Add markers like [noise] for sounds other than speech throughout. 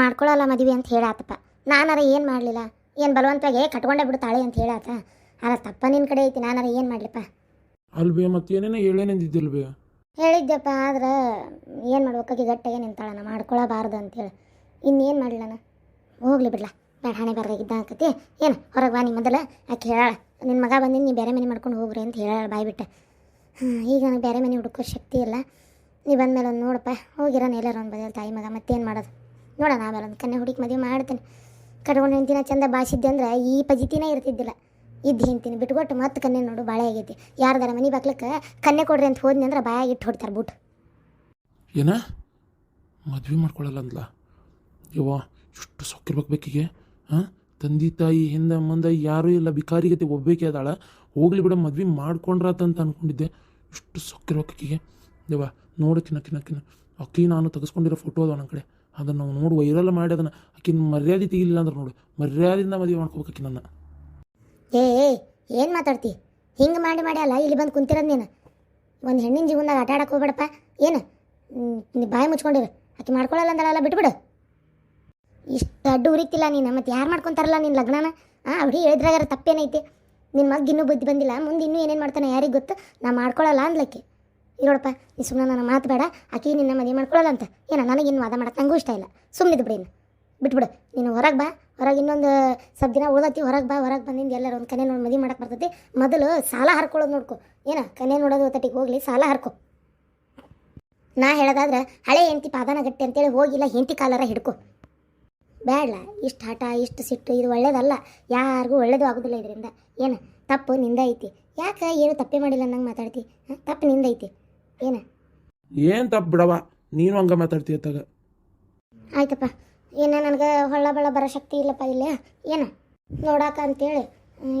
ಮಾಡ್ಕೊಳ್ಳಲ್ಲ ಮದುವೆ ಅಂತ ಹೇಳಾತಪ್ಪ. ನಾನಾರ ಏನು ಮಾಡಲಿಲ್ಲ? ಏನು ಬಲವಂತವಾಗಿ ಕಟ್ಕೊಂಡೇ ಬಿಡ್ತಾಳೆ ಅಂತ ಹೇಳಾತ. ಅಲ್ಲ ತಪ್ಪ ನಿನ್ನ ಕಡೆ ಐತಿ ನಾನಾರ ಏನು ಮಾಡಲಿಪ್ಪ? ಅಲ್ವೇ ಮತ್ತೇನೇನೋ ಬಿ ಹೇಳಿದ್ದೆಪ್ಪ ಆದ್ರೆ ಏನು ಮಾಡ್ಬೇಕಾಗಿ ಗಟ್ಟಿಗೆ ನಿಂತಾಳನ ಮಾಡ್ಕೊಳ್ಳಬಾರ್ದು ಅಂತೇಳಿ. ಇನ್ನೇನು ಮಾಡಲನ ಹೋಗ್ಲಿ ಬಿಡ್ಲ ಬೇಡ ಹಣೆ ಬರ್ದಾಗಿದ್ದ ಆಕತಿ. ಏನು ಹೊರಗೆ ಬಾ ನಿಮ್ಮ ಮೊದಲ ಆಕೆ ಹೇಳ ನಿನ್ನ ಮಗ ಬಂದಿನಿ ನೀ ಬೇರೆ ಮನೆ ಮಾಡ್ಕೊಂಡು ಹೋಗ್ರಿ ಅಂತ ಹೇಳಾಳ ಬಾಯ್ ಬಿಟ್ಟೆ ಹಾಂ ಈಗ ನನಗೆ ಬೇರೆ ಮನೆ ಹುಡುಕೋ ಶಕ್ತಿ ಇಲ್ಲ. ನೀ ಬಂದಮೇಲೆ ಒಂದು ನೋಡಪ್ಪ ಹೋಗಿರೋ ಎಲ್ಲರೂ ಒಂದು ಬದಲು ತಾಯಿ ಮಗ ಮತ್ತೇನು ಮಾಡೋದು? ನೋಡೋಣ ಆಮೇಲೆ ಒಂದು ಕನ್ಯೆ ಹುಡುಕಿ ಮದುವೆ ಮಾಡ್ತೇನೆ. ಕಟ್ಕೊಂಡು ಹೆಂಡ್ತಿನ ಚಂದ ಬಾಸಿದ್ದೆ ಅಂದ್ರೆ ಈ ಪಜಿತಿನೇ ಇರ್ತಿದ್ದಿಲ್ಲ. ಇದ್ದು ಹಿಂತೀನಿ ಬಿಟ್ಕೊಟ್ಟು ಮತ್ತೆ ಕನ್ನೆ ನೋಡು, ಬಾಳೆ ಆಗೈತಿ. ಯಾರ್ದಾರ ಮನೆ ಬಾಕ್ಲಕ್ಕೆ ಕನ್ಯೆ ಕೊಡ್ರಿ ಅಂತ ಹೋದ್ನಿ ಅಂದ್ರೆ ಬಾಯಾಗಿ ಇಟ್ಟು ಹೊಡ್ತಾರೆ ಬುಟ್. ಏನ? ಮದ್ವೆ ಮಾಡ್ಕೊಳ್ಳಲ್ಲ ಅಂದ್ಲ? ಯವ್ವ ಎಷ್ಟು ಸೊಕ್ಕಿರ್ಬೇಕು ಬೇಕಿಗೆ ಹಾಂ ತಂದೆ ತಾಯಿ ಹಿಂದೆ ಮುಂದೆ, ಯಾರೂ ಇಲ್ಲ ಬಿಕಾರಿಗತಿ ಒಬ್ಬೇಕೆ ಅದಾಳ. ಹೋಗ್ಲಿ ಬಿಡ, ಮದ್ವೆ ಮಾಡ್ಕೊಂಡ್ರಾತಂತ ಅನ್ಕೊಂಡಿದ್ದೆ. ಎಷ್ಟು ಸೊಕ್ಕಿರ್ಬೇಕು ಆಕಿಗೆ. ಯವ್ವ, ನೋಡು ಕಿನ್ನ ಕಿನ್ನ ಕಿನ್ನ. ಅಕ್ಕಿ ನಾನು ತೆಗೆಸ್ಕೊಂಡಿರೋ ಫೋಟೋ ಅದಾವ ನನ್ನ ಕಡೆ. ಅದನ್ನು ನಾವು ನೋಡಿ ವೈರಲ್ ಮಾಡಿ ಅದನ್ನು ಆಕಿನ ಮರ್ಯಾದೆ ತೆಗಿಲಿಲ್ಲ ಅಂದ್ರೆ ನೋಡು, ಮರ್ಯಾದೆಯಿಂದ ಮದುವೆ ಮಾಡ್ಕೋಬೇಕು ಆಕಿ ನನ್ನ. ಏ ಏನು ಮಾತಾಡ್ತಿ? ಹಿಂಗೆ ಮಾಡಿ ಮಾಡಿ ಅಲ್ಲ, ಇಲ್ಲಿ ಬಂದು ಕುಂತಿರೋದು ನೀನು. ಒಂದು ಹೆಣ್ಣಿನ ಜೀವನದಾಗ ಆಟ ಆಡಕ್ಕೆ ಹೋಗ್ಬೇಡಪ್ಪ. ಏನು? ನೀ ಬಾಯಿ ಮುಚ್ಕೊಂಡಿರು. ಆಕೆ ಮಾಡ್ಕೊಳ್ಳಲ್ಲ ಅಂದಳಲ್ಲ ಬಿಟ್ಬಿಡು. ಇಷ್ಟು ಅಡ್ಡು ಉರಿತಿಲ್ಲ ನೀನು. ಮತ್ತೆ ಯಾರು ಮಾಡ್ಕೊಂತಾರಲ್ಲ ನಿನ್ನ ಲಗ್ನನ? ಹಾಂ ಅವ್ರಿ ಹೇಳಿದ್ರಾಗಾರ ತಪ್ಪೇನೈತಿ? ನಿನ್ನ ಮಗ ಇನ್ನೂ ಬುದ್ಧಿ ಬಂದಿಲ್ಲ. ಮುಂದೆ ಇನ್ನೂ ಏನೇನು ಮಾಡ್ತಾನೆ ಯಾರಿಗೆ ಗೊತ್ತು? ನಾ ಮಾಡ್ಕೊಳ್ಳಲ್ಲ ಅಂದ್ಲಕ್ಕೆ. ಇರೋಡಪ್ಪ ನೀ ಸುಮ್ಮನೆ ನನ್ನ ಮಾತು ಬೇಡ, ಆಕೆ ನಿನ್ನ ಮದುವೆ ಮಾಡ್ಕೊಳ್ಳಲ್ಲ ಅಂತ. ಏನ ನನಗಿನ್ನು ವಾದ ಮಾಡಕ್ಕೆ ನಂಗೂ ಇಷ್ಟ ಇಲ್ಲ. ಸುಮ್ಮನಿದ್ದು ಬಿಡಿ ಬಿಟ್ಬಿಡು, ನೀನು ಹೊರಗೆ ಬಾ. ಹೊರಗೆ ಇನ್ನೊಂದು ಸ್ವಲ್ಪ ದಿನ ಉಳ್ದತಿ, ಹೊರಗೆ ಬಾ, ಹೊರಗೆ ಬಂದಿಂದ ಎಲ್ಲರೂ ಒಂದು ಕನೆ ನೋಡಿ ಮದುವೆ ಮಾಡಕ್ಕೆ ಬರ್ತೈತಿ. ಮೊದಲು ಸಾಲ ಹರ್ಕೊಳ್ಳೋದು ನೋಡ್ಕೊ. ಏನ, ಕನೆ ನೋಡೋದು ತಟ್ಟಿಗೆ ಹೋಗಲಿ, ಸಾಲ ಹರ್ಕೊ. ನಾ ಹೇಳೋದಾದ್ರೆ ಹಳೆ ಹೆಂಡತಿ ಪಾದನ ಗಟ್ಟಿ ಅಂತೇಳಿ ಹೋಗಿಲ್ಲ, ಹೆಂಡತಿ ಕಾಲರ ಹಿಡ್ಕೊ. ಬೇಡ ಇಷ್ಟು ಹಠ, ಇಷ್ಟು ಸಿಟ್ಟು, ಇದು ಒಳ್ಳೇದಲ್ಲ. ಯಾರಿಗೂ ಒಳ್ಳೇದು ಆಗೋದಿಲ್ಲ ಇದರಿಂದ. ಏನು, ತಪ್ಪು ನಿಂದ ಐತಿ. ಯಾಕೆ ಏನು ತಪ್ಪೇ ಮಾಡಿಲ್ಲ ಅನ್ನಂಗೆ ಮಾತಾಡ್ತಿ? ತಪ್ಪು ನಿಂದ ಐತಿ. ಏನು? ಏನು ತಪ್ಪು ಬಿಡವ ನೀನು ಹಂಗೆ ಮಾತಾಡ್ತೀಯ ತಗ. ಆಯ್ತಪ್ಪ. ಏನ ನನಗೆ ಹೊಳ್ಳ ಬಳ್ಳ ಬರೋ ಶಕ್ತಿ ಇಲ್ಲಪ್ಪ ಇಲ್ಲ? ಏನ? ನೋಡಾಕ ಅಂತೇಳಿ.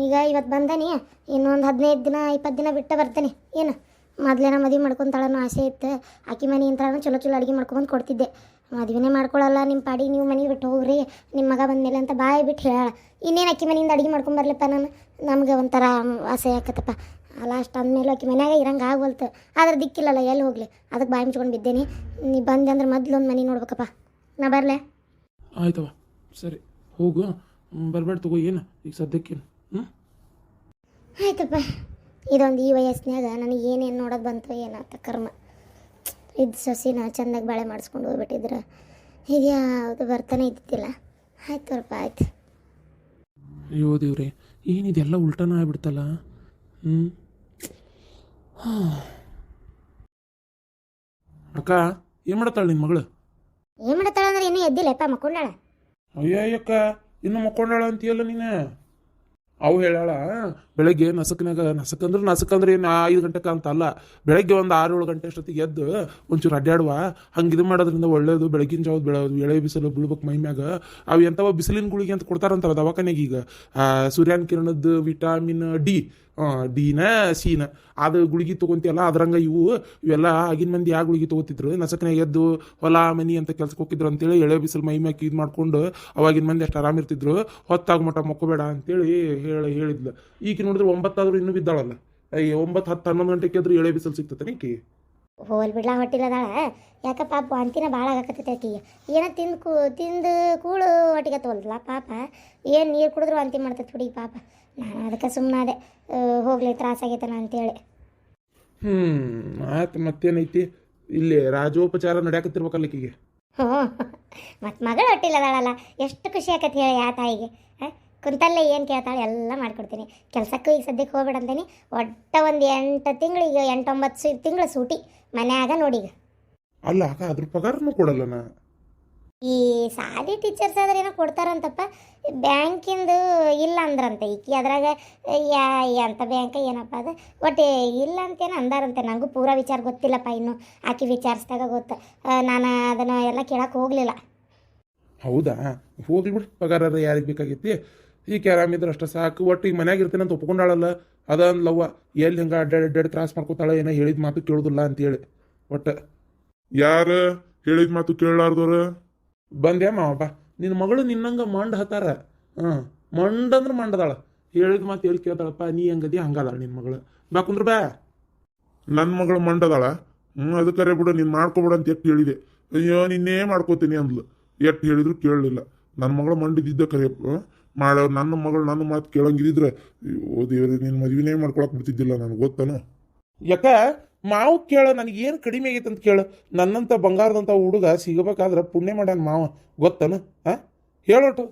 ಈಗ ಇವತ್ತು ಬಂದನಿ. ಇನ್ನೊಂದು ಹದಿನೈದು ದಿನ ಇಪ್ಪತ್ತು ದಿನ ಬಿಟ್ಟು ಬರ್ತೇನೆ. ಏನು? ಮೊದ್ಲೇನ ಮದುವೆ ಮಾಡ್ಕೊಂತಾಳನ್ನೋ ಆಸೆ ಇತ್ತು. ಆಕಿ ಮನೆ ಇಂತ್ರನೂ ಚಲೋ ಚಲೋ ಅಡುಗೆ ಮಾಡ್ಕೊಂಬಂದು ಕೊಡ್ತಿದ್ದೆ. ಮದುವೆನೇ ಮಾಡ್ಕೊಳ್ಳಲ್ಲ ನಿಮ್ಮ ಪಾಡಿ ನೀವು ಮನೆ ಬಿಟ್ಟು ಹೋಗ್ರಿ. ನಿಮ್ಮ ಮಗ ಬಂದಮೇಲೆ ಅಂತ ಬಾಯಿ ಬಿಟ್ಟು ಹೇಳ. ಇನ್ನೇನು ಅಕ್ಕಿ ಮನೆಯಿಂದ ಅಡುಗೆ ಮಾಡ್ಕೊಂಬರ್ಲಪ್ಪ ನಾನು? ನಮ್ಗೆ ಒಂಥರ ಆಸೆ ಆಕತ್ತಪ್ಪ. ಲಾಸ್ಟ್ ಅಂದಮೇಲೆ ಹೋಗಿ ಮನ್ಯಾಗ ಇರಂಗೆ ಆಗ್ವಲ್ತು. ಆದ್ರೆ ದಿಕ್ಕಿಲ್ಲಲ್ಲ ಎಲ್ಲಿ ಹೋಗಲಿ? ಅದಕ್ಕೆ ಬಾಯಿ ಮುಚ್ಕೊಂಡು ಬಿದ್ದೇನೆ. ನೀ ಬಂದೆ ಅಂದ್ರೆ ಮೊದ್ಲು ಒಂದು ಮನೆ ನೋಡ್ಬೇಕಪ್ಪ. ನಾ ಬರಲೇ? ಆಯ್ತವ ಸರಿ ಹೋಗು. ಬರ್ಬೇಡ ತಗೋ ಏನು? ಈಗ ಸದ್ಯಕ್ಕೆ ಹ್ಞೂ ಆಯ್ತಪ್ಪ. ಇದೊಂದು ಈ ವಯಸ್ಸಿನಾಗ ನನಗೆ ಏನೇನು ನೋಡೋದು ಬಂತು ಏನಂತ ಕರ್ಮ. ಇದು ಸೊಸಿನ ಚೆಂದಾಗಿ ಬಾಳೆ ಮಾಡಿಸ್ಕೊಂಡು ಹೋಗ್ಬಿಟ್ಟಿದ್ರೆ. ಈಗ ಯಾವುದು ಬರ್ತಾನೆ ಇದ್ದಿದ್ದಿಲ್ಲ. ಆಯ್ತು ಆಯ್ತು. ಅಯ್ಯೋ ದೇವ್ರಿ ಏನಿದೆಲ್ಲ ಉಲ್ಟಾನು ಆಗ್ಬಿಡ್ತಲ್ಲ? ಹ್ಞೂ ಅಕ್ಕ ಏನು ಮಾಡತ್ತಾಳ ನಿನ್ನ ಮಗಳು? ಏನ್ ಮಾಡತ್ತಾಳ ಅಂದ್ರೆ ಇನ್ನೂ ಎದ್ದಿಲ್ಲಪ್ಪ ಮಕ್ಕೊಂಡಾಳ. ಅಯ್ಯಯ್ಯಕ್ಕ ಇನ್ನು ಮಕ್ಕೊಂಡಾಳ ಅಂತೀಯಲ್ಲ ನೀನು? ಅವು ಹೇಳಾಳ ಬೆಳಗ್ಗೆ ನಸಕ್ನಾಗ ನಸಕಂದ್ರೆ ಅಂದ್ರೆ ನಸಕ್ ಅಂದ್ರೆ ಏನು ಐದು ಗಂಟೆಗೆ ಅಂತ ಅಲ್ಲ ಬೆಳಗ್ಗೆ ಒಂದು ಆರು ಏಳು ಗಂಟೆ ಅಷ್ಟೊತ್ತಿಗೆ ಎದ್ದು ಒಂಚೂರು ಅಡ್ಡಾಡುವ ಹಂಗೆ ಇದು ಮಾಡೋದ್ರಿಂದ ಒಳ್ಳೇದು ಬೆಳಗಿನ ಜಾವ ಬೆಳೋದು ಎಳೆ ಬಿಸಿಲು ಬೀಳ್ಬೇಕು ಮೈ ಮ್ಯಾಗ. ಅವು ಎಂಥವ ಬಿಸಿಲಿನ ಗುಳಿಗೆ ಅಂತ ಕೊಡ್ತಾರಂತಾರ ದವಾಖಾನೆಗೆ ಈಗ. ಆ, ಸೂರ್ಯನ ಕಿರಣದ ವಿಟಾಮಿನ್ ಡಿ ಡಿನ ಸೀನ. ಅದು ಗುಳಿಗೆ ತೊಗೊಂತಿಯಲ್ಲ, ಅದರಂಗ ಇವು, ಇವೆಲ್ಲ ಆಗಿನ ಮಂದಿ ಯಾವ ಗುಳಿಗೆ ತೊಗೋತಿದ್ರು? ನಸಕ್ನಾಗ ಎದ್ದು ಹೊಲ, ಮನಿ ಅಂತ ಕೆಲ್ಸಕ್ಕೆ ಹೋಗಿದ್ರು ಅಂತೇಳಿ ಎಳೆ ಬಿಸಿಲು ಮೈ ಮ್ಯಾಕ್ ಇದು ಮಾಡ್ಕೊಂಡು ಅವಾಗಿನ ಮಂದಿ ಅಷ್ಟು ಆರಾಮಿರ್ತಿದ್ರು ಹೊತ್ತಾಗ ಮಠ ಮಕ್ಕೋಬೇಡ ಅಂತೇಳಿ ಹೇಳಿ, ಹೇಳಿದ್ಲು. ಈಗ ನೋಡಿದ್ರೆ ಒಂಬತ್ತಾದ್ರೂ ಇನ್ನೂ ಬಿದ್ದಾಳಲ್ಲ. ಒಂಬತ್ತು ಹತ್ತು ಹನ್ನೊಂದು ಗಂಟೆಗೆ ಎದ್ರು ಎಳೆ ಬಿಸಿಲು ಸಿಗ್ತದೆ ನೀಕಿ ಹೋಲ್ ಬಿಡ್ಲಾ ಹೊಟ್ಟಿಲ್ಲದಾಳ ಯಾಕ ಪಾಪ ವಾಂತಿನ ಭಾಳ ಆಗಕತ್ತೈತೆ ಆಕಿಗೆ ಏನೋ ತಿಂದು ಕೂ, ತಿಂದು ಕೂಳು ಹೊಟ್ಟಿಗೆ ತೋಲ್ದಲ್ಲ ಪಾಪ. ಏನು ನೀರು ಕುಡಿದ್ರು ವಾಂತಿ ಮಾಡ್ತೈತೆ ಹುಡುಗಿ ಪಾಪ. ನಾನು ಅದಕ್ಕೆ ಸುಮ್ಮನಾದೆ ಹೋಗ್ಲಿ ತ್ರಾಸಾಗೈತನ ಅಂತೇಳಿ. ಹ್ಮ್ ಆಯ್ತು ಮತ್ತೇನೈತಿ? ಇಲ್ಲಿ ರಾಜೋಪಚಾರ ನಡೆಯಕತ್ತಿರ್ಬೇಕಲ್ಲ ಈಕಿಗೆ ಹ್ಞೂ ಮತ್ತು ಮಗಳು ಹೊಟ್ಟಿಲ್ಲದಾಳಲ್ಲ ಎಷ್ಟು ಖುಷಿ ಆಕತಿ ಹೇಳಿ ಆ ತಾಯಿಗೆ? ಕುಂತಲ್ಲೇ ಏನು ಕೇಳ್ತಾಳೆ ಎಲ್ಲ ಮಾಡ್ಕೊಡ್ತೀನಿ. ಕೆಲಸಕ್ಕೂ ಈಗ ಸದ್ಯಕ್ಕೆ ಹೋಗ್ಬೇಡ ಅಂತೀನಿ ಒಟ್ಟ ಒಂದು ಎಂಟು ತಿಂಗಳಿಗೆ ಎಂಟೊಂಬತ್ತು ತಿಂಗಳು ಸೂಟಿ ಮನ್ಯಾಗ ನೋಡಿ ಈಗ. ಅಲ್ಲ ಅದ್ರ ಪಗಾರನೂ ಕೊಡಲ್ಲ ನಾ. ಈ ಸಾಲಿ ಟೀಚರ್ಸ್ ಆದ್ರೆ ಏನೋ ಕೊಡ್ತಾರಂತಪ್ಪ. ಬ್ಯಾಂಕಿಂದು ಇಲ್ಲ ಅಂದ್ರಂತೆ. ಈಕಿ ಅದ್ರಾಗ ಯಾ ಎಂಥ ಬ್ಯಾಂಕ್ ಏನಪ್ಪ ಅದು. ಒಟ್ಟು ಇಲ್ಲ ಅಂತೇನು ಅಂದಾರಂತೆ. ನನಗೂ ಪೂರ ವಿಚಾರ ಗೊತ್ತಿಲ್ಲಪ್ಪ ಇನ್ನು. ಆಕಿ ವಿಚಾರಿಸಿದಾಗ ಗೊತ್ತು ನಾನು ಅದನ್ನು ಎಲ್ಲ ಕೇಳಕ್ಕೆ ಹೋಗಲಿಲ್ಲ. ಹೌದಾ? ಹೋಗ್ಲಿ ಬಿಡು. ಪಗಾರ ಯಾರಿಗೆ ಬೇಕಾಗೈತಿ ಈಕೆ ಆರಾಮಿದ್ರೆ ಅಷ್ಟ ಸಾಕು. ಒಟ್ಟು ಈಗ ಮನ್ಯಾಗ ಇರ್ತೇನೆ ಅಂತ ಒಪ್ಕೊಂಡಾಳಲ್ಲ. ಅದನ್ನ ಲವ್ವ ಎಲ್ಲಿ ಹಿಂಗೆ ಅಡ್ಡಾಡಿ ಅಡ್ಡಾಡಿ ತ್ರಾಸ ಮಾಡ್ಕೊತಾಳೆ ಏನೋ ಹೇಳಿದ ಮಾತು ಕೇಳೋದಿಲ್ಲ ಅಂತೇಳಿ. ಒಟ್ಟು. ಯಾರು ಹೇಳಿದ ಮಾತು ಕೇಳಲಾರ್ದವ್ರ? ಬಂದ್ಯಾ ಮಾವಪ್ಪ ನಿನ್ನ ಮಗಳು ನಿನ್ನಂಗ ಮಂಡ್ ಹತ್ತಾರ. ಹಾಂ, ಮಂಡ್ ಅಂದ್ರೆ ಮಂಡದಾಳ ಹೇಳಿದ ಮಾತು ಹೇಳಿ ಕೇಳ್ತಾಳಪ್ಪ, ನೀ ಹೆಂಗದಿ, ಹಂಗದಾಳ ನಿನ್ನ ಮಗಳು. ಬಾ ಕುಂದ್ರ ಬಾ. ನನ್ನ ಮಗಳು ಮಂಡದಾಳ ಹ್ಞೂ ಅದಕ್ಕರೆ ಬಿಡು, ನೀನು ಮಾಡ್ಕೊಬಿಡು ಅಂತ ಎಟ್ಟು ಹೇಳಿದೆ. ಅಯ್ಯೋ, ನಿನ್ನೇ ಮಾಡ್ಕೋತೀನಿ ಅಂದ್ಲು. ಎಟ್ಟು ಹೇಳಿದ್ರು ಕೇಳಲಿಲ್ಲ. ನನ್ನ ಮಗಳು ಮಂಡಿದ್ದ ಕರೆಯಪ್ಪ ಮಾಡೋ, ನನ್ನ ಮಗಳು ನನ್ನ ಮಾತು ಕೇಳಂಗಿದ್ರೆ ಓದಿ ನಿನ್ನ ಮದುವೆನೇ ಮಾಡ್ಕೊಳಕ್ ಬಿಡ್ತಿದ್ದಿಲ್ಲ ನನಗೆ, ಗೊತ್ತಾನು? ಯಾಕ? ಮಾವು ಕೇಳ ನನಗೆ ಏನು ಕಡಿಮೆ ಆಗೈತೆ ಅಂತ ಕೇಳು. ನನ್ನಂಥ ಬಂಗಾರದಂಥ ಹುಡುಗ ಸಿಗಬೇಕಾದ್ರೆ ಪುಣ್ಯ ಮಾಡ್ಯಾನ ಮಾವ. ಗೊತ್ತನ? ಹಾಂ? ಹೇಳೋಟು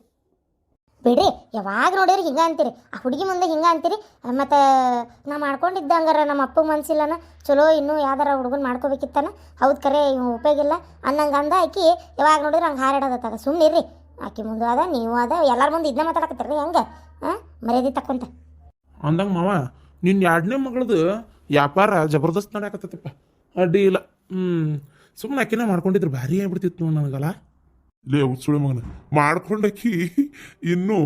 ಬಿಡ್ರಿ ಯಾವಾಗ ನೋಡಿರಿ ಹಿಂಗೆ ಅಂತೀರಿ. ಆ ಹುಡುಗಿ ಮುಂದೆ ಹಿಂಗೆ ಅಂತೀರಿ. ಮತ್ತು ನಾ ಮಾಡ್ಕೊಂಡಿದ್ದೆ ಹಂಗಾರೆ ನಮ್ಮ ಅಪ್ಪ ಮನ್ಸಿಲ್ಲನ. ಚಲೋ ಇನ್ನೂ ಯಾವ್ದಾರ ಹುಡುಗನ್ ಮಾಡ್ಕೋಬೇಕಿತ್ತಾನ. ಹೌದು ಕರೆ ಇವ್ ಉಪಯೋಗ ಇಲ್ಲ. ಅನ್ನಂಗೆ ಅಂದ ಆಕಿ ಯಾವಾಗ ನೋಡಿದ್ರೆ ಹಂಗೆ ಹಾರಾಡೋದತ್ತಾಗ ಸುಮ್ಮನೆ ಇರ್ರಿ ಆಕಿ ಮುಂದೆ ಅದ ನೀವು ಅದ ಎಲ್ಲರ ಮುಂದೆ ಇದನ್ನ ಮಾತಾಡಕತ್ತೀರಿ ಹೆಂಗೆ? ಹಾಂ? ಮರ್ಯಾದೆ ತಕ್ಕಂತ. ಅಂದಂಗೆ ಮಾವ ನಿನ್ನ ಎರಡನೇ ಮಗಳದು ವ್ಯಾಪಾರ ಜಬರ್ದಸ್ತ್ ನಡೆಯಕತ್ತೈತಪ್ಪ. ಅಡ್ಡಿ ಇಲ್ಲ. ಹ್ಞೂ ಸುಮ್ಮನೆ ಅಕ್ಕಿನ ಮಾಡ್ಕೊಂಡಿದ್ರು ಭಾರಿ ಆಗ್ಬಿಡ್ತಿತ್ತು ನೋಡ್ ನನಗಲ್ಲ. ಲೇ ಉತ್ಸುಳಿ ಮಗನ ಮಾಡ್ಕೊಂಡಕ್ಕಿ ಇನ್ನೂ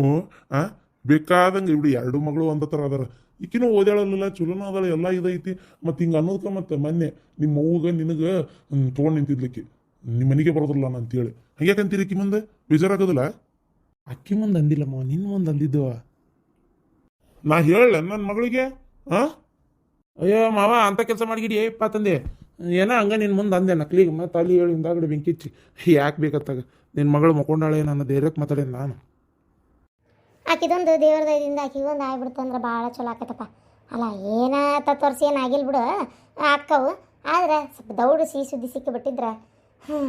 ಆ ಬೇಕಾದಂಗೆ ಇವ್ಡಿ ಎರಡು ಮಗಳು ಒಂದ ಥರ ಅದಾರ. ಈಕಿನೂ ಓದ್ಯಾಳಲ್ಲ ಚಲೋನ ಅದಾಳ ಎಲ್ಲ ಇದೈತಿ. ಮತ್ತು ಹಿಂಗೆ ಅನ್ನೋದಕ್ಕೆ ಮತ್ತೆ ಮೊನ್ನೆ ನಿಮ್ಮ ಅವ್ವಗ ನಿನಗೆ ತೊಗೊಂಡು ನಿಂತಿದ್ಲಿಕ್ಕೆ. ನಿಮ್ಮ ಮನೆಗೆ ಬರೋದಿಲ್ಲ ನಾನು ಅಂತೇಳಿ. ಹಂಗ್ಯಾಕಂತೀರಿ ಈಕಿ ಮುಂದೆ? ಬೇಜಾರಾಗೋದಿಲ್ಲ? ಅಕ್ಕಿ ಮುಂದೆ ಅಂದಿಲ್ಲಮ್ಮ ನಿನ್ನ ಮುಂದೆ ಅಂದಿದ್ದು. ನಾ ಹೇಳ ನನ್ನ ಮಗಳಿಗೆ ಆ? ಅಯ್ಯೋ ಮಾವ ಅಂತ ಕೆಲಸ ಮಾಡಿಗಿಡಿ. ಏಪ್ಪ ತಂದೆ ಏನೋ ಹಂಗ ನಿನ್ನ ಮುಂದೆ ಅಂದೆ ನಕ್ಲಿಗೆ ಮತ್ತೆ ಅಲ್ಲಿ ಹೇಳಿ ಹಿಂದಾಗಡೆ ಬೆಂಕಿಚ್ಚಿ ಯಾಕೆ ಬೇಕತ್ತಾಗ? ನಿನ್ನ ಮಗಳು ಮಕ್ಕೊಂಡಾಳೆ ನನ್ನ ಧೈರ್ಯಕ್ಕೆ ಮಾತಾಡೇನು ನಾನು? ಆಕಿದೊಂದು ದೇವ್ರ ದಯದಿಂದ ಆಕಿಗೊಂದು ಆಗ್ಬಿಡ್ತಂದ್ರೆ ಭಾಳ ಚಲೋ ಆಕತ್ತಪ್ಪ ಅಲ್ಲ ಏನ ತೋರಿಸಿ ಏನು ಆಗಿಲ್ಲ ಬಿಡು ಅಕ್ಕವು ಆದ್ರೆ ಸ್ವಲ್ಪ ದೌಡು ಸಿಹಿ ಸುದ್ದಿ ಸಿಕ್ಕಿಬಿಟ್ಟಿದ್ರೆ. ಹ್ಞೂ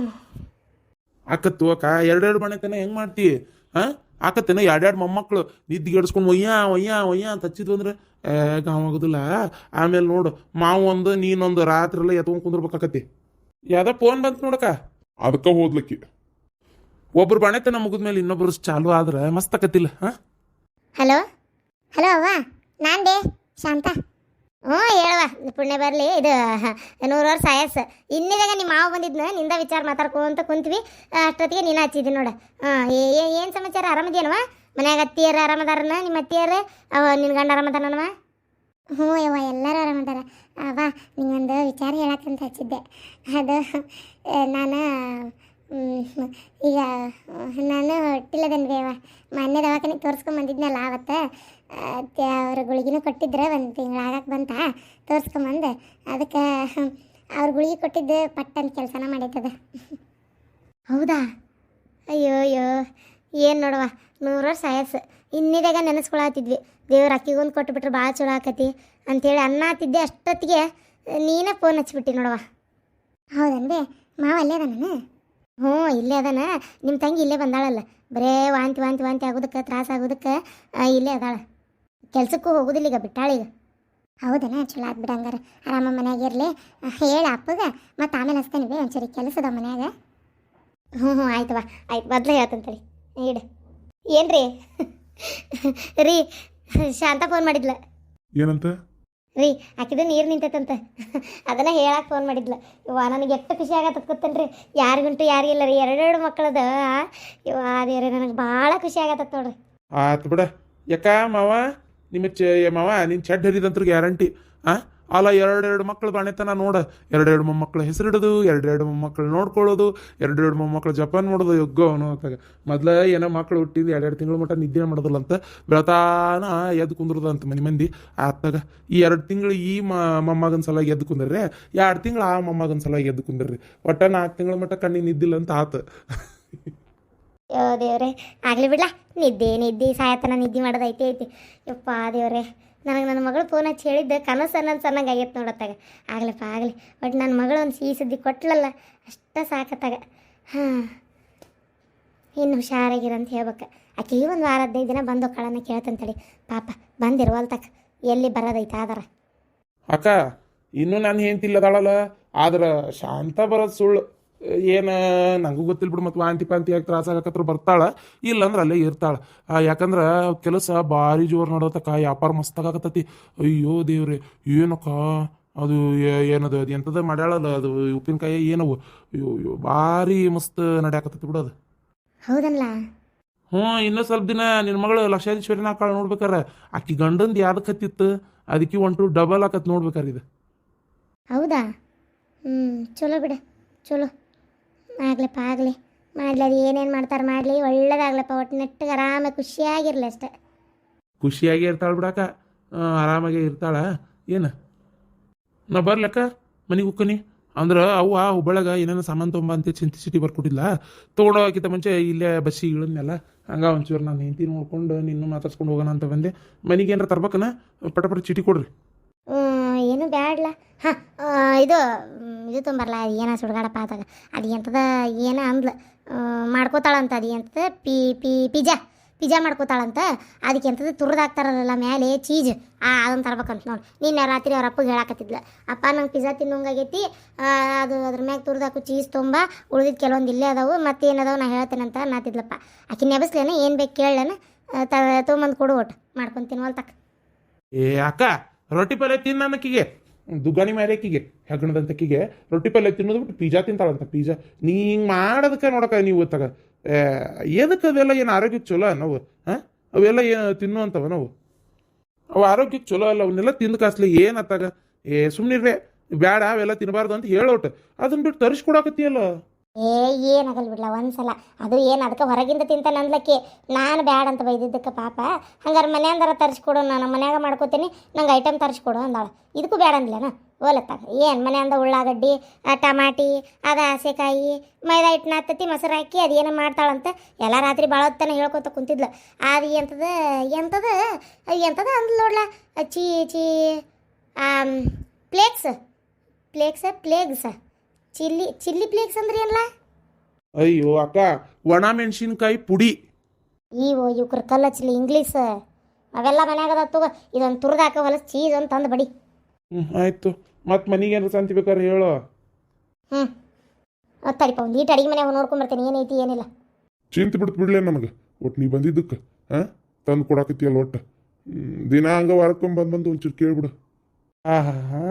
ಆಕತ್ತು ತೂಕ ಎರಡೆರಡು ಬಣ್ಣತನ ಹೆಂಗೆ ಮಾಡ್ತಿ? ಹಾಂ? ಎರಡು ಎರಡೆರಡು ಮೊಮ್ಮಕ್ಕಳು ನಿದ್ದಿಗೆಡ್ಸ್ಕೊಂಡು ಒಯ್ಯ ಒಯ್ಯ ಒಯ್ಯ ಅಂತ ಹಚ್ಚಿದ್ವು ಅಂದ್ರೆ ಆಗೋದಿಲ್ಲ. ಆಮೇಲೆ ನೋಡು ಮಾವು ಒಂದು ನೀನೊಂದು ರಾತ್ರಿ ಎಲ್ಲ ಎತ್ಕೊಂಡು ಕುಂದ್ರಬೇಕಾಕತಿ ಯಾವ್ದೋ ಫೋನ್ ಬಂತು ನೋಡಕ ಅದಕ್ಕೆ ಹೋದ್ಲಕ್ಕಿ. ಒಬ್ರು ಬಣೆತನ ಮುಗಿದ ಮೇಲೆ ಇನ್ನೊಬ್ರು ಚಾಲು ಆದ್ರೆ ಮಸ್ತ್ ಆಕತಿಲ್ಲ ಹಾಂ? ಹಲೋ? ಹಲೋ ಅವ್ವ ನಾನ್ ಬೇ ಶಾಂತ. ಹ್ಞೂ ಹೇಳವ ಪುಣ್ಯ ಬರಲಿ. ಇದು ನೂರು ವರ್ಷ ಆಯಸ್. ಇನ್ನಿದಾಗ ನಿಮ್ಮ ಮಾವ ಬಂದಿದ್ನ, ನಿಂದ ವಿಚಾರ ಮಾತಾಡ್ಕೊಂತ ಕುಂತ್ವಿ. ಅಷ್ಟೊತ್ತಿಗೆ ನೀನು ಹಚ್ಚಿದ್ದೀನಿ ನೋಡು. ಹಾಂ ಏನು ಸಮಾಚಾರ? ಆರಾಮದೇನವ ಮನ್ಯಾಗ ಅತ್ತಿಯರು ಆರಾಮದಾರನ? ನಿಮ್ಮ ಅತ್ತಿಯರು? ಅವ ನಿನ್ನ ಗಂಡ ಆರಾಮದಾನವ ಹ್ಞೂ, ಯವ್ವ, ಎಲ್ಲರೂ ಆರಾಮದಾರ. ಅವ, ನಿಂಗೊಂದು ವಿಚಾರ ಹೇಳಕ್ಕಂತ ಹಚ್ಚಿದ್ದೆ. ಅದು, ನಾನು ಈಗ, ನಾನು ಹೊಟ್ಟಿಲ್ಲದನ್ರಿ ಅವ ಮೊನ್ನೆ ದವಾಖಾನೆಗೆ ತೋರಿಸ್ಕೊಂಬಂದಿದ್ನಲ್ಲ, ಆವತ್ತು. ಅವ್ರ ಗುಳಿಗಿನೂ ಕೊಟ್ಟಿದ್ರೆ ಒಂದು ತಿಂಗಳು ಆಗಕ್ಕೆ ಬಂತ ತೋರಿಸ್ಕೊಂಬಂದು ಅದಕ್ಕೆ ಅವ್ರ ಗುಳಿಗೆ ಕೊಟ್ಟಿದ್ದು ಪಟ್ಟಂತ ಕೆಲಸನ ಮಾಡೈತದ ಹೌದಾ? ಅಯ್ಯೋ ಅಯ್ಯೋ ಏನು ನೋಡುವ ನೂರು ವರ್ಷ ಆಯಸ್ಸು ಇನ್ನಿದಾಗ ನೆನೆಸ್ಕೊಳತ್ತಿದ್ವಿ ದೇವ್ರ ಅಕ್ಕಿಗೊಂದು ಕೊಟ್ಟುಬಿಟ್ರೆ ಭಾಳ ಚಲೋ ಆಕತಿ ಅಂಥೇಳಿ ಅನ್ನ ತಿದ್ದೆ ಅಷ್ಟೊತ್ತಿಗೆ ನೀನೇ ಫೋನ್ ಹಚ್ಬಿಟ್ಟಿ ನೋಡುವ. ಹೌದನ್ಬೇ ಮಾವ ಅಲ್ಲೇ ಅದಾನ ಹ್ಞೂ ಇಲ್ಲೇ ಅದಾನ ನಿಮ್ಮ ತಂಗಿ ಇಲ್ಲೇ ಬಂದಾಳಲ್ಲ ಬರೇ ವಾಂತಿ ವಾಂತಿ ವಾಂತಿ ಆಗೋದಕ್ಕೆ ತ್ರಾಸ ಆಗೋದಕ್ಕೆ ಇಲ್ಲೇ ಅದಾಳ. ಕೆಲ್ಸಕ್ಕೂ ಹೋಗೋದಿಲ್ಲ ಈಗ ಬಿಟ್ಟಾಳೀಗ ಹೌದನ? ಚಲೋ ಆತ್ ಬಿಡಂಗಾರ ಆರಾಮ ಮನ್ಯಾಗ ಇರಲಿ. ಹೇಳ ಅಪ್ಪಗ. ಮತ್ತು ಆಮೇಲೆ ಹಚ್ತಾನೆ ಬೇ ಒಂಚೂರಿ ಕೆಲಸದ ಮನ್ಯಾಗ. ಹ್ಞೂ ಹ್ಞೂ ಆಯ್ತವ ಆಯ್ತು ಮೊದಲೇ ಹೇಳ್ತಂತೇಳಿ ಇಡು. ಏನು [laughs] ರೀ ಶಾಂತ ಫೋನ್ ಮಾಡಿದ್ಲ. ಏನಂತ? ರೀ ಆಕಿದು ನೀರು ನಿಂತೈತಂತ. [laughs] ಅದನ್ನ ಹೇಳಕ್ಕೆ ಫೋನ್ ಮಾಡಿದ್ಲ. ಇವ ನನಗೆ ಎಷ್ಟು ಖುಷಿ ಆಗತ್ತೆ ಗೊತ್ತೇನ್ರಿ? ಯಾರಿಗುಂಟು ಯಾರಿಗಿಲ್ಲ ರೀ. ಎರಡೆರಡು ಮಕ್ಕಳದ. ಇವ ದೇವ್ರೆ ನನಗೆ ಭಾಳ ಖುಷಿ ಆಗತ್ತೆ ನೋಡ್ರಿ. ಆತು ಬಿಡ. ಯಾಕ ಮಾವ? ಏ ಮಾವ ನಿನ್ನ ಚೆಡ್ ಹರಿದಂತ್ರ ಗ್ಯಾರಂಟಿ. ಆ? ಅಲ್ಲ, ಎರಡೆರಡು ಮಕ್ಕಳು ಬಾಣೆತನ ನೋಡ. ಎರಡೆರಡು ಮೊಮ್ಮಕ್ಕಳು ಹೆಸರಿಡೋದು, ಎರಡೆರಡು ಮೊಮ್ಮಕ್ಕಳು ನೋಡ್ಕೊಳ್ಳೋದು, ಎರಡೆರಡು ಮೊಮ್ಮಕ್ಕಳು ಜಪಾನ್ ಮಾಡೋದು ಯೊಗ್ಗೋ ಅನ್ನೋತ್ತಾಗ ಮೊದಲ ಏನೋ ಮಕ್ಕಳು ಹುಟ್ಟಿದ್ದು ಎರಡೆರಡು ತಿಂಗಳು ಮಟ್ಟ ನಿದ್ದೆ ಮಾಡೋದಿಲ್ಲ ಅಂತ ಬೆಳತಾನ ಎದ್ದು ಕುಂದ್ರದ ಅಂತ ಮನೆ ಮಂದಿ. ಆತಾಗ ಈ ಎರಡು ತಿಂಗಳು ಈ ಮೊಮ್ಮಗನ ಸಲಾಗಿ ಎದ್ದು ಕುಂದ್ರಿ ಎರಡು ತಿಂಗಳು ಆ ಮೊಮ್ಮಗನ ಸಲಾಗಿ ಎದ್ದು ಕುಂದ್ರಿ ಒಟ್ಟ ನಾಲ್ಕು ತಿಂಗಳ ಮಟ್ಟ ಕಣ್ಣಿಗೆ ನಿದ್ದಿಲ್ಲ ಅಂತ ಆತು. ಯೋ ದೇವ್ರೆ, ಆಗಲಿ ಬಿಡ್ಲಾ. ನಿದ್ದೆ ನಿದ್ದೆ, ಸಾಯತನ ನಿದ್ದೆ ಮಾಡೋದು ಐತಿ ಐತಿ. ಯಪ್ಪ ದೇವ್ರೆ, ನನಗೆ ನನ್ನ ಮಗಳು ಫೋನ್ ಹಚ್ಚಿ ಹೇಳಿದ್ದೆ ಕನಸು ಅನ್ನೋದು ಚೆನ್ನಾಗಿ ಆಗೈತೆ ನೋಡತ್ತಾಗ ಆಗ್ಲಪ್ಪ, ಆಗಲಿ. ಬಟ್ ನನ್ನ ಮಗಳು ಒಂದು ಸಿಹಿ ಸುದ್ದಿ ಕೊಟ್ಲಲ್ಲ, ಅಷ್ಟ ಸಾಕತ್ತಾಗ. ಹಾಂ. ಇನ್ನು ಹುಷಾರಾಗಿರಂತ ಹೇಳ್ಬೇಕು. ಆಕೆ ಒಂದು ವಾರ ಹದಿನೈದು ದಿನ ಬಂದು ಕಳನ ಕೇಳ್ತಂತೇಳಿ ಪಾಪ ತಕ ಎಲ್ಲಿ ಬರೋದೈತೆ ಆದರ? ಅಕ್ಕ, ಇನ್ನೂ ನಾನು ಹೆಂತಿಲ್ಲದಾಳಲ್ಲ ಆದ್ರೆ ಶಾಂತ ಬರೋದು ಸುಳ್ಳು. ಏನು ನಂಗೂ ಗೊತ್ತಿಲ್ಲ ಬಿಡು ಮತ್ತು ವಾಂತಿ ಪಾಂತಿ ಯಾಕೆ ತ್ರಾಸ ಆಗಕತ್ರ ಬರ್ತಾಳ ಇಲ್ಲಂದ್ರೆ ಅಲ್ಲೇ ಇರ್ತಾಳ. ಯಾಕಂದ್ರೆ ಕೆಲಸ ಭಾರಿ ಜೋರು ನಡೋತಕ್ಕ ವ್ಯಾಪಾರ ಮಸ್ತಾಗತ್ತತಿ ಅಯ್ಯೋ ದೇವ್ರಿ ಏನಕ್ಕ? ಅದು ಏನದು ಅದು ಎಂಥದ್ದು ಮಾಡ್ಯಾಳಲ್ಲ ಅದು ಉಪ್ಪಿನಕಾಯಿ ಏನವು? ಅಯ್ಯೋ ಅಯ್ಯೋ ಭಾರಿ ಮಸ್ತ್ ನಡ್ಯಾಕತ್ತತಿ ಬಿಡು ಅದು. ಹೌದಲ್ಲ? ಹ್ಞೂ ಇನ್ನೂ ಸ್ವಲ್ಪ ದಿನ ನಿನ್ನ ಮಗಳು ಲಕ್ಷಾಧೀಶ್ವರಿನ ಕಾಳು ನೋಡ್ಬೇಕಾರೆ. ಆಕಿ ಗಂಡಂದು ಯಾವ್ದಕ್ಕೆ ಹತ್ತಿತ್ತು ಅದಕ್ಕೆ ಒಂಟು ಡಬಲ್ ಆಕತ್ ನೋಡ್ಬೇಕಾರೆ ಇದು. ಹೌದಾ? ಹ್ಞೂ ಚಲೋ ಬಿಡ ಚಲೋ. ಆಗ್ಲಪ್ಪ, ಆಗಲಿ. ಮಾಡಲಿ, ಅದು ಏನೇನು ಮಾಡ್ತಾರೆ ಮಾಡಲಿ, ಒಳ್ಳೇದಾಗ್ಲಪ್ಪ. ಒಟ್ಟು ನೆಟ್ಟಿಗೆ ಆರಾಮಾಗಿ ಖುಷಿಯಾಗಿರಲಿ ಅಷ್ಟೆ. ಖುಷಿಯಾಗಿ ಇರ್ತಾಳೆ ಬಿಡಾಕ? ಆರಾಮಾಗಿ ಇರ್ತಾಳ? ಏನು? ನಾ ಬರ್ಲಕ್ಕ? ಮನೆಗೆ ಹುಕ್ಕನಿ ಅಂದ್ರೆ ಅವ್ವ ಹುಬ್ಬಳಗ ಏನೇನು ಸಾಮಾನು ತೊಗೊಂಬ ಅಂತ ಚಿಂತಿ ಸಿಟಿ ಬರ್ಕೊಟ್ಟಿಲ್ಲ ತೊಗೊಂಡೋಗಕ್ಕಿಂತ ಮುಂಚೆ ಇಲ್ಲೇ ಬಸ್ಸಿಗೆ ಇಳಿದ್ನಲ್ಲ, ಹಂಗ ಒಂಚೂರು ನಾನು ಹೆಂಡತಿ ನೋಡ್ಕೊಂಡು ನಿನ್ನೂ ಮಾತಾಡ್ಸ್ಕೊಂಡು ಹೋಗೋಣ ಅಂತ ಬಂದೆ. ಮನೆಗೆ ಏನಾರ ತರ್ಬೇಕನ? ಪಟ ಪಟ ಚೀಟಿ ಕೊಡ್ರಿ. ಏನು ಬ್ಯಾಡ್ಲ. ಹಾಂ ಇದು ಇದು ಇದು ಅದು ಏನ ಸುಡ್ಗಾಡಪ್ಪ ಆದಾಗ ಅದು ಎಂಥದ ಏನ ಅಂದ್ಲು. ಮಾಡ್ಕೋತಾಳಂತ ಅದು ಎಂಥದ ಪಿ ಪಿ, ಪಿಜ್ಜಾ. ಪಿಜ್ಜಾ ಮಾಡ್ಕೋತಾಳಂತ. ಅದಕ್ಕೆ ಎಂಥದ್ದು ತುರ್ದಾಕ್ತಾರಲ್ಲ ಮೇಲೆ ಚೀಜ್. ಆ, ಅದನ್ನು ತರ್ಬೇಕಂತ ನೋಡಿ. ನಿನ್ನೆ ರಾತ್ರಿ ಅವ್ರ ಅಪ್ಪಗೆ ಹೇಳಾಕತ್ತಿದ್ಲ. ಅಪ್ಪ, ನಂಗೆ ಪಿಜ್ಜಾ ತಿನ್ನೋಂಗಾಗೈತಿ. ಅದು ಅದ್ರ ಮ್ಯಾಗ ತುರ್ದಾಕು ಚೀಸ್ ತುಂಬ. ಉಳಿದಿದ್ದು ಕೆಲವೊಂದು ಇಲ್ಲೇ ಅದಾವು. ಮತ್ತೇನದಾವು ನಾ ಹೇಳ್ತೇನಂತ ನಾತಿದ್ಲಪ್ಪ. ಆಕೆ ನೆಬಸ್ಲೇನ, ಏನು ಬೇಕು ಕೇಳಲೇನ. ತ ತೊಗೊಂಬಂದು ಕೊಡು ಒಟ್ಟು. ಮಾಡ್ಕೊಂಡು ತಿನ್ವಲ್ ತಕ್ಕ ಏ, ಅಕ್ಕ. ರೊಟ್ಟಿ ಪಲ್ಯ ತಿನ್ನ ಅನ್ನಕ್ಕಿಗೆ ದುಗ್ಗಾಣಿ ಹೆಗ್ಣದಂತ ಕಿಗೆ ರೊಟ್ಟಿ ಪಲ್ಯ ತಿನ್ನೋದು ಬಿಟ್ಟು ಪಿಜ್ಜಾ ತಿಂತಾಳಂತ. ಪಿಜಾ ನೀ ಹಿಂಗೆ ಮಾಡೋದಕ್ಕೆ ನೋಡಕ ನೀವು ತಗ ಎದಕ್ಕೆ ಅದೆಲ್ಲ ಏನು ಆರೋಗ್ಯಕ್ಕೆ ಚಲೋ ನಾವು ಹಾಂ? ಅವೆಲ್ಲ ಏನು ತಿನ್ನುವಂಥವ ನಾವು ಅವು ಆರೋಗ್ಯಕ್ಕೆ ಚಲೋ ಅಲ್ಲ ಅವನ್ನೆಲ್ಲ ತಿಂದು ಕಾಸ್ಲಿ ಏನು ಏ ಸುಮ್ಮನಿರ್ರೆ ಬೇಡ ಅವೆಲ್ಲ ತಿನ್ನಬಾರ್ದು ಅಂತ ಹೇಳೋಟ್. ಅದನ್ನ ಬಿಟ್ಟು ತರಿಸ್ಕೊಡಕತ್ತೀಯಲ್ಲ ಏ ಏನಾಗಲ್ಲ ಬಿಡ್ಲ, ಒಂದ್ಸಲ. ಅದು ಏನು ಅದಕ್ಕೆ ಹೊರಗಿಂದ ತಿಂತ ಅಂದ್ಲಕ್ಕೆ, ನಾನು ಬ್ಯಾಡ ಅಂತ ಬೈದಿದ್ದಕ್ಕೆ ಪಾಪ. ಹಂಗಾರೆ ಮನೆಯಂದಾರ ತರಿಸ್ಕೊಡು, ನಾನು ಮನ್ಯಾಗ ಮಾಡ್ಕೋತೀನಿ, ನಂಗೆ ಐಟಮ್ ತರಿಸ್ಕೊಡು ಅಂದಾಳ. ಇದಕ್ಕೂ ಬೇಡ ಅಂದ್ಲೇನ? ಓಲತ್ತಾಗ. ಏನು ಮನೆಯಂದ ಉಳ್ಳಾಗಡ್ಡಿ ಟಮಾಟಿ, ಅದು ಹಸೆಕಾಯಿ, ಮೈದಾ ಹಿಟ್ಟನ್ನ ಹತ್ತತಿ, ಮೊಸರು ಹಾಕಿ ಅದು ಏನೋ ಮಾಡ್ತಾಳಂತ ಎಲ್ಲ ರಾತ್ರಿ ಭಾಳ ಹೊತ್ತನ ಹೇಳ್ಕೊತ ಕುಂತಿದ್ಲು. ಅದು ಎಂಥದ ಎಂಥದ ಎಂಥದ ಅಂದ್ಲು ನೋಡ್ಲ? ಚೀ ಚೀ flakes flakes flakes. Chilli chilli flakes ಅಂದ್ರೆ ಏನಲ್ಲ ಅಯ್ಯೋ ಅಕ್ಕ ಒಣ ಮೆಣಸಿನಕಾಯಿ ಪುಡಿ. ಇವು ಕಲ್ಲ ಚಿಲ್ಲಿ ಇಂಗ್ಲೀಷ್ ಅವೆಲ್ಲ ಮನ್ಯಾಗ ಅದ ತಗೋ ಇದೊಂದು ತುರ್ದಾಕ ಹೊಲಸ್ ಚೀಸ್ ಅಂತ ತಂದು ಬಡಿ. ಹ್ಞೂ ಆಯಿತು. ಮತ್ತೆ ಮನೆಗೆ ಏನಾರು ಸಂತಿ ಬೇಕಾದ್ರೆ ಹೇಳು ಹ್ಞೂ ತಡಿಪ ಒಂದು ಈಟ ಅಡಿಗೆ ಮನ್ಯಾಗ ನೋಡ್ಕೊಂಬರ್ತೀನಿ ಏನೈತಿ ಏನಿಲ್ಲ. ಚಿಂತೆ ಬಿಡ್ತು ಬಿಡ್ಲೇ ನಮಗೆ? ಒಟ್ಟು ನೀ ಬಂದಿದ್ದಕ್ಕೆ ಹಾಂ? ತಂದು ಕೊಡಾಕತ್ತಿಯಲ್ಲ ಒಟ್ಟು. ದಿನಾಂಗ ದಿನ ಹಂಗೆ ವಾರಕ್ಕೊಂಬಂದು ಬಂದು ಬಂದು ಒಂಚೂರು ಕೇಳ್ಬಿಡು. ಆಹಾ ಹಾ.